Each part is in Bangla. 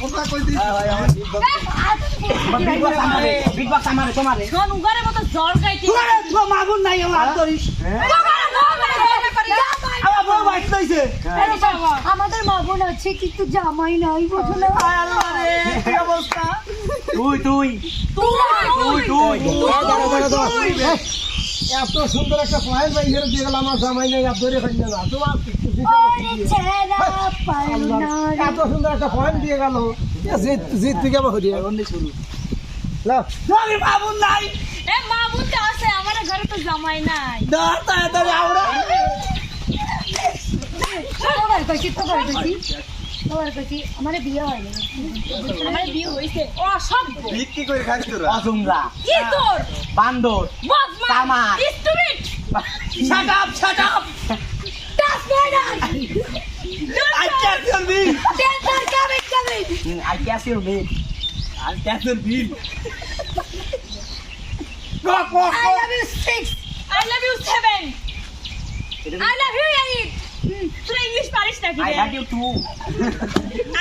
শেষ করে দেব কথা কই দিস বিগ বস আমারে বিগ বস আমারে তোমারে শোন উগারের মতো জ্বর গাইতে তোরে তো মাগুর নাই আমার হাত ধরিস আমার বউ বাইক লইছে। আমাদের মা বোন আছে কিন্তু জামাই নাই বোঝো আল্লাহ রে কি অবস্থা? তুই তুই। তুই তুই এত সুন্দর একটা পয়েন্ট ভাই হিরো দিয়ে গেল আমার জামাই নাই আর ধরে খাই না তোমার এত সুন্দর একটা পয়েন্ট দিয়ে গেল জিত জিত থেকে আমার হরিয়া শুরু তোর মাগুর নাই এ মা তো আছে আমার ঘরে তো জামাই নাই ধর তাড়াতাড়ি তোমার কইছি আমার বিয়ে হয়নি আমার বিয়ে হইছে। অসভ্য বিক্রি করে খাইছ তোরা? অসুমরা কি তোর? বান্দর বদমাস তামাক। Stupid shut up shut up Das ময়দান I catch your bill টেন্সার coming coming I catch your bill I catch your bill go go I love you six. I love you seven. I love you eight. তোরা ইংলিশ পারিস নাকি আই রে? হ্যাড ইউ টু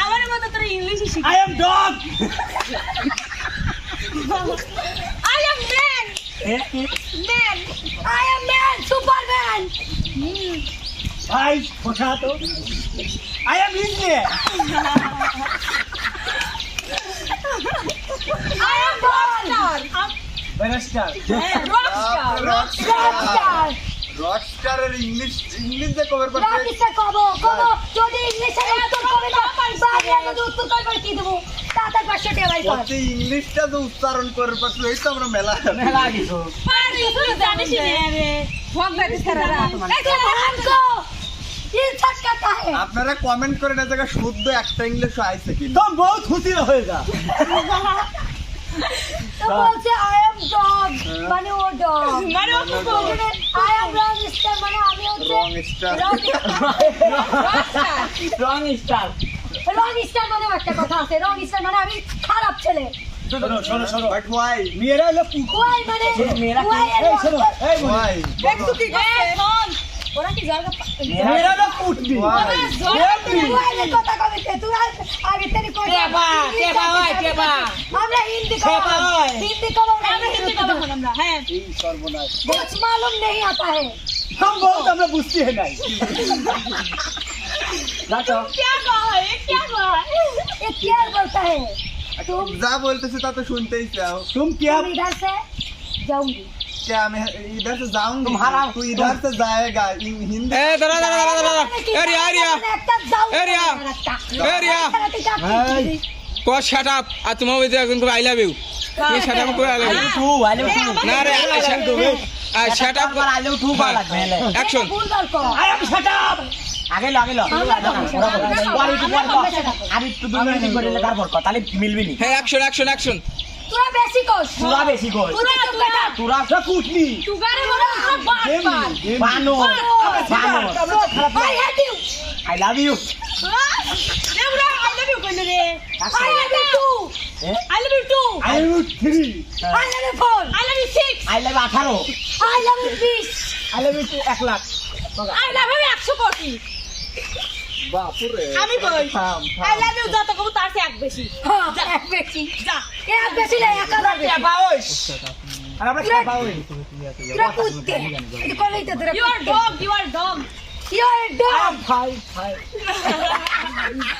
আমার মতো তোরা ইংলিশই শিখ I am dog I am man. Man. I am man. Superman. ভাই কথা তো I am India I am rockstar. বেরাস্টার Rockstar. Rockstar. রকস্টারের ইংলিশ ইংলিশে কভার রকস্টার যদি ইংলিশে উত্তর না বাড়ি আমি উত্তর কি দেব? তাতে পাশে টেবাই কর। তুই ইংলিশটা তো উচ্চারণ করে পারছ এই তো আমরা মেলা মেলা পারি জানিস না রে ফোন আপনারা কমেন্ট করেন না জায়গা শুদ্ধ একটা ইংলিশ আইসে কি তো বহুত খুশি হয়ে যা। তো বলছে আই এম ডগ মানে ও ডগ মানে ও আই এম রং স্টার মানে আমি হচ্ছে Wrong star. Wrong star wrong star মানে একটা কথা আছে। রং স্টার মানে আমি খারাপ ছেলে। শোনো শোনো শোনো মেয়েরা হলো মানে মেয়েরা এই শোনো এই কি করছে? শোন ওরা কি জায়গা মেয়েরা হলো কুটনি ওয়াই ওয়াই এর কথা কবে তুই আগে তেরি কই কেবা, কেবা হয়, কেবা। আমরা হিন্দি কেবা কব হয়। হিন্দি কব আমরা হিন্দি কব আমরা হ্যাঁ এই সর্বনাশ कुछ मालूम नहीं आता है हम बहुत আমরা বুঝতে है নাই যাও क्या कहा है क्या कहा है ये क्या बोलता है तुम যা বলতেছে তা তো শুনতেই চাও तुम क्या तुम इधर से जाऊंगी क्या मैं इधर से जाऊंगी तुम्हारा- तू इधर से जाएगा इन- हिंदी এ দাঁড়া দাঁড়া দাঁড়া দাঁড়া এ রিয়া এ রিয়া এ রিয়া এ রিয়া কো শাট আপ আর তোমার ওই যে একজন আই লাভ ইউ তুমি শাট আপ করে আই লাভ ইউ तू आले तू না রে আর শাট আপ पर आले तू कॉल लग पहले action I am shut up আগে লো আগে লো ওয়ারি টু ওয়ারি আরে তুই দুই মিনিট করে লাগার পর কথা তাহলে মিলবি নি হ্যাঁ অ্যাকশন অ্যাকশন অ্যাকশন তোরা বেশি কোস তোরা বেশি কর তোরা তোরা তোরা সব কুটনি তুগারে বড় বাট বাট বানো বানো I hate you I love you Debra I love you কইলে রে I love you two I love you two I love you three I love you four I love you six I love আঠারো আই লাভ ইউ বিশ আই লাভ ইউ এক লাখ আই লাভ ইউ একশো কোটি বাপুরে আমি কই থাম, থাম। আই লাভ ইউ যত কবু তার চেয়ে এক বেশি। যা। এক বেশি। যা। এক বেশি না এক হাজার বেশি। আর আমরা কি পাওই তোরা কুত্তে এটা কলেই তো তোরা you are dog you are dog you are dog phi ফাই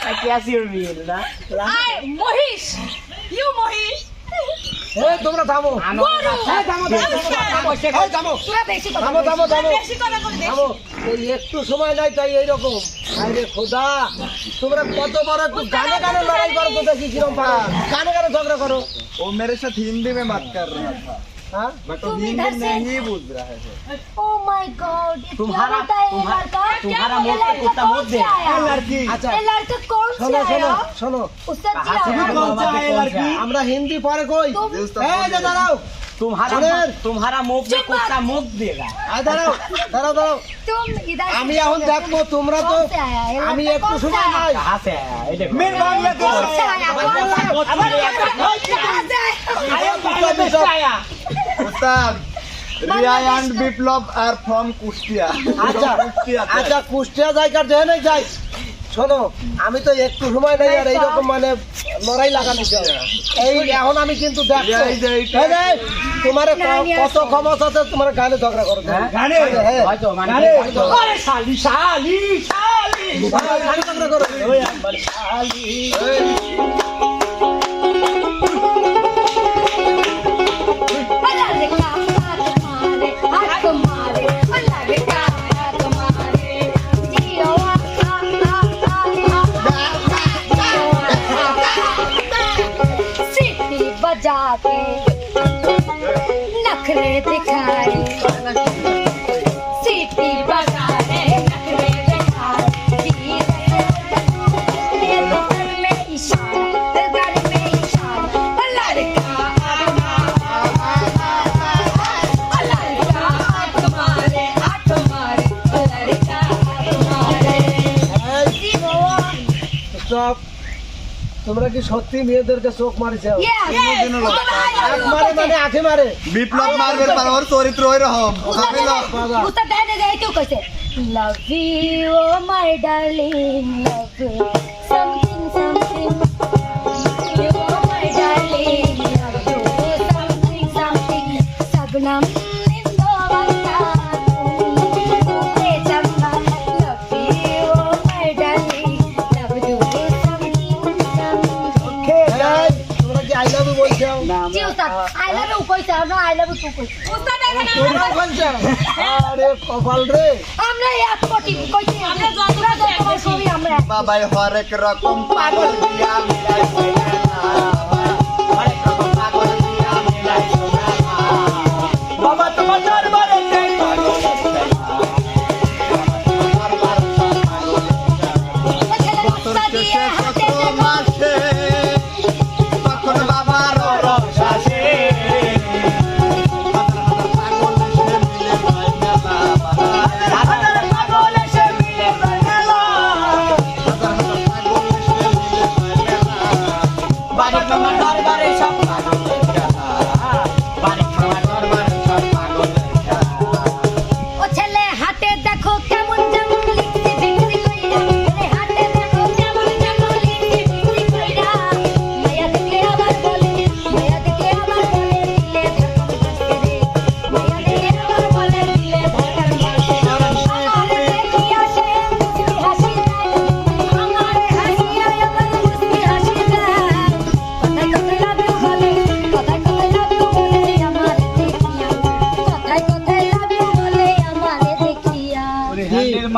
আই ক্যাস ইউর বিল না আই মহিষ। ইউ মহিষ। এই তোমরা থামো। এই থামো থামো থামো থামো তোরা বেশি কথা থামো থামো থামো। বেশি কথা দেখি থামো। এই একটু সময় নাই তাই এইরকম আরে খোদা তোমরা কত বড় একটু গানে গানে লড়াই করো তো দেখি কিরম পারা গানে গানে ঝগড়া করো वो मेरे साथ हिंदी में बात कर रहा था হ্যাঁ बट वो तुम हिंदी इधर से- नहीं बुझ रहा है ओ माय गॉड तुम्हारा- क्या होता है ये तुम्हारा- लड़का तुम्हारा ये मुंह पे लड़का कुत्ता कौन मुंह से दे। आया? ए, लड़की। আচ্ছা ये लड़का कौन से শোনো শোনো आया শোনো उससे कहाँ से क्या आया? हुआ? कौन सा है लड़की আমরা হিন্দি পরে কই तुम এই যে দাঁড়াও মুখ মুখ আমি এখন দেখব তোমরা তো আমি একটু বিপ্লব আর ফ্রম কুষ্টিয়া আচ্ছা আচ্ছা কুষ্টিয়া জায়গা যে নাই যাই শোনো আমি তো একটু সময় নেই আর এইরকম মানে লড়াই লাগানো এই এখন আমি কিন্তু তোমার কত ক্ষমতা আছে তোমার গানে ঝগড়া করো। ঝগড়া করো সব। তোমরা কি সত্যি মেয়েদেরকে চোখ মারিছে? মানে বিপ্লব মারবে পার চরিত্র ওই রকম মাই আই লাভ ইউ কইছে না আই লাভ ইউ কইছে। উস্তাদ এখানে বলছে আরে কপাল রে। আমরা এক কোটি কইছি আমরা যতটা যত সবই হরেক রকম পাগল দিয়া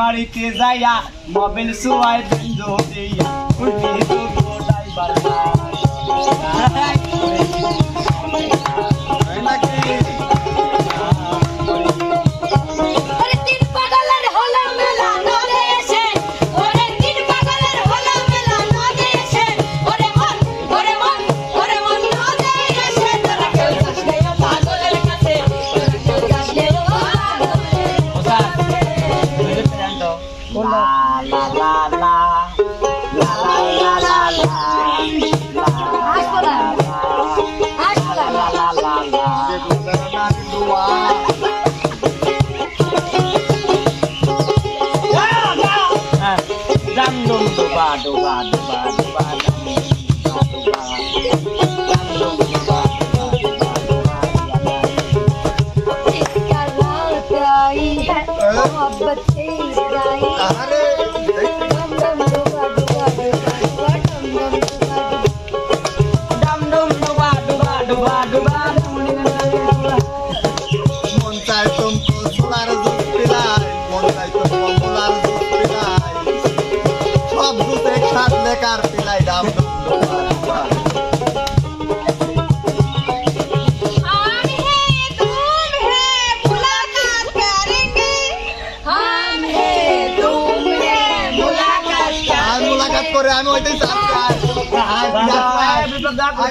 বাড়িতে যাইয়া মোবাইল সুয়াই বন্ধ দিয়া উল্টি তো গোটাই বাড়ি চন্দ্রনার দোয়া রামদম ডোবা ডোবা ডোবা ডোবা मोहब्बत से अरे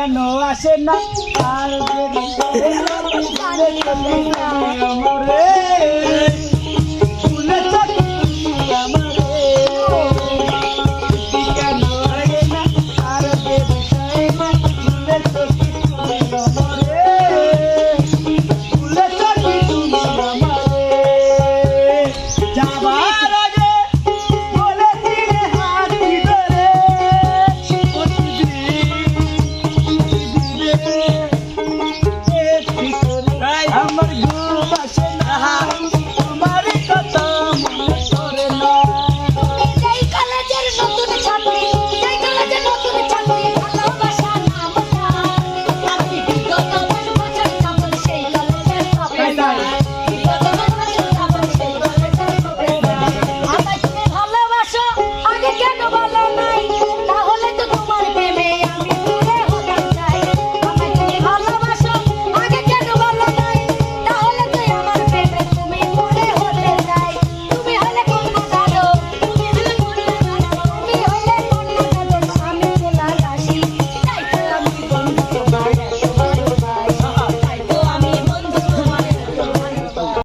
কেন আসে না? আর